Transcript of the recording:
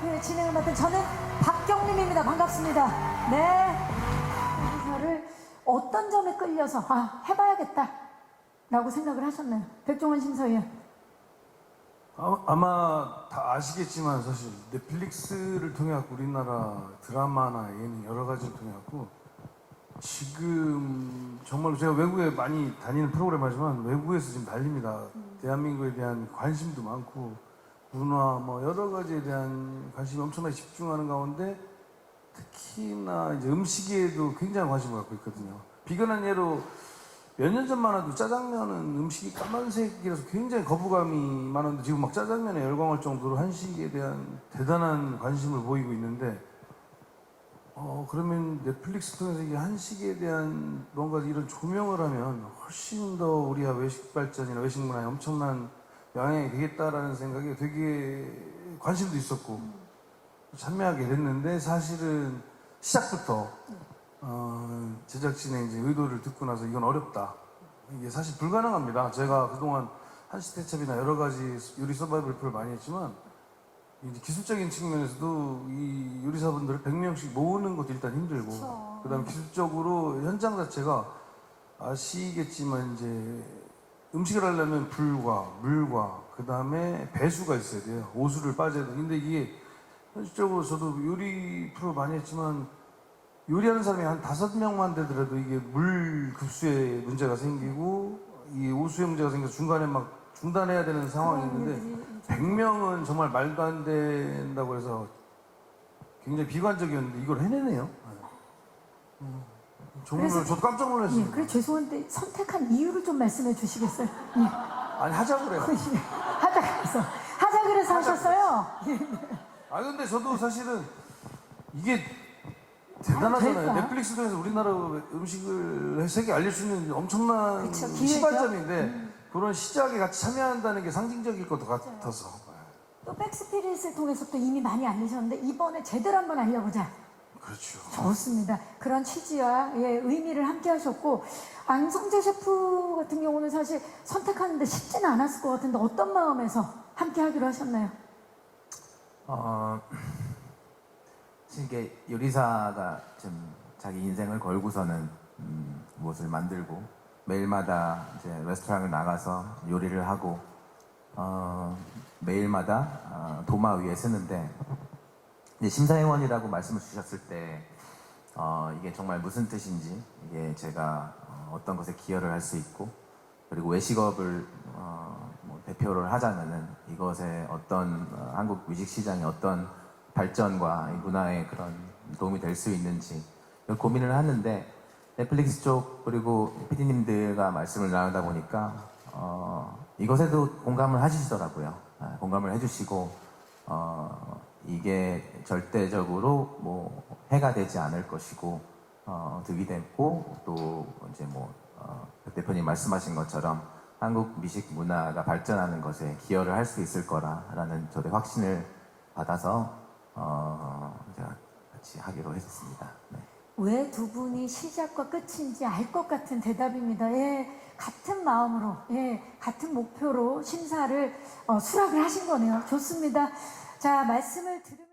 발표회 진행을 맡은 저는 박경림입니다. 반갑습니다. 네. 요리사를 어떤 점에 끌려서 아 해봐야겠다 라고 생각을 하셨나요? 백종원 심사위원. 아, 아마 다 아시겠지만 사실 넷플릭스를 통해 갖고 우리나라 드라마나 예능 여러 가지를 통해 갖고 지금 정말 제가 외국에 많이 다니는 프로그램 하지만 외국에서 지금 달립니다. 대한민국에 대한 관심도 많고 문화 뭐 여러 가지에 대한 관심이 엄청나게 집중하는 가운데 특히나 이제 음식에도 굉장히 관심을 갖고 있거든요. 비근한 예로 몇 년 전만 해도 짜장면은 음식이 까만색이라서 굉장히 거부감이 많았는데 지금 막 짜장면에 열광할 정도로 한식에 대한 대단한 관심을 보이고 있는데 어 그러면 넷플릭스 통해서 이 한식에 대한 뭔가 이런 조명을 하면 훨씬 더 우리가 외식 발전이나 외식 문화에 엄청난 영향이 되겠다라는 생각에 되게 관심도 있었고 참여하게 됐는데 사실은 시작부터 어, 제작진의 이제 의도를 듣고 나서 이건 어렵다. 이게 사실 불가능합니다. 제가 그동안 한식 대첩이나 여러 가지 요리 서바이벌 프를 많이 했지만 이제 기술적인 측면에서도 이 요리사분들을 100명씩 모으는 것도 일단 힘들고 그쵸. 그다음 기술적으로 현장 자체가 아시겠지만 이제 음식을 하려면 불과 물과 그 다음에 배수가 있어야 돼요. 오수를 빠져야 돼. 근데 이게 현실적으로 저도 요리 프로 많이 했지만 요리하는 사람이 한 다섯 명만 되더라도 이게 물 급수에 문제가 생기고 이 오수에 문제가 생겨서 중간에 막 중단해야 되는 상황이 있는데 100명은 정말 말도 안 된다고 해서 굉장히 비관적이었는데 이걸 해내네요. 음, 정말 저도 깜짝 예, 놀랐어요. 그래 죄송한데 선택한 이유를 좀 말씀해 주시겠어요? 예. 아니 하자 그래요. 하자 그래서 하자 그래서 하셨어요. 예. 아 근데 저도 사실은 이게 대단하잖아요. 될까? 넷플릭스 통해서 우리나라 음식을 세계 알릴 수 있는 엄청난 그쵸, 기회죠. 음. 시발점인데 그런 시작에 같이 참여한다는 게 상징적일 것도 같아서. 또 백스피릿을 통해서 또 이미 많이 알리셨는데 이번에 제대로 한번 알려보자. 그렇죠. 좋습니다. 그런 취지와 예, 의미를 함께 하셨고 안성재 셰프 같은 경우는 사실 선택하는데 쉽지는 않았을 것 같은데 어떤 마음에서 함께 하기로 하셨나요? 어, 이게 요리사가 좀 자기 인생을 걸고서는 음, 무엇을 만들고 매일마다 이제 레스토랑을 나가서 요리를 하고 어, 매일마다 어, 도마 위에 쓰는데 심사위원이라고 말씀을 주셨을 때 어, 이게 정말 무슨 뜻인지 이게 제가 어, 어떤 것에 기여를 할 수 있고 그리고 외식업을 어, 뭐 대표를 하자면은 이것에 어떤 어, 한국 위식 시장의 어떤 발전과 이 문화에 그런 도움이 될 수 있는지 고민을 하는데 넷플릭스 쪽 그리고 PD님들과 말씀을 나누다 보니까 어, 이것에도 공감을 하시더라고요. 아, 공감을 해주시고 어, 이게 절대적으로 뭐 해가 되지 않을 것이고 어, 득이 됐고 또 이제 뭐 어, 백 대표님 말씀하신 것처럼 한국 미식 문화가 발전하는 것에 기여를 할 수 있을 거라라는 저의 확신을 받아서 어, 제가 같이 하기로 했습니다. 네. 왜두 분이 시작과 끝인지 알 것 같은 대답입니다. 예, 같은 마음으로, 예, 같은 목표로 심사를 어, 수락을 하신 거네요. 좋습니다. 자, 말씀을 들으면.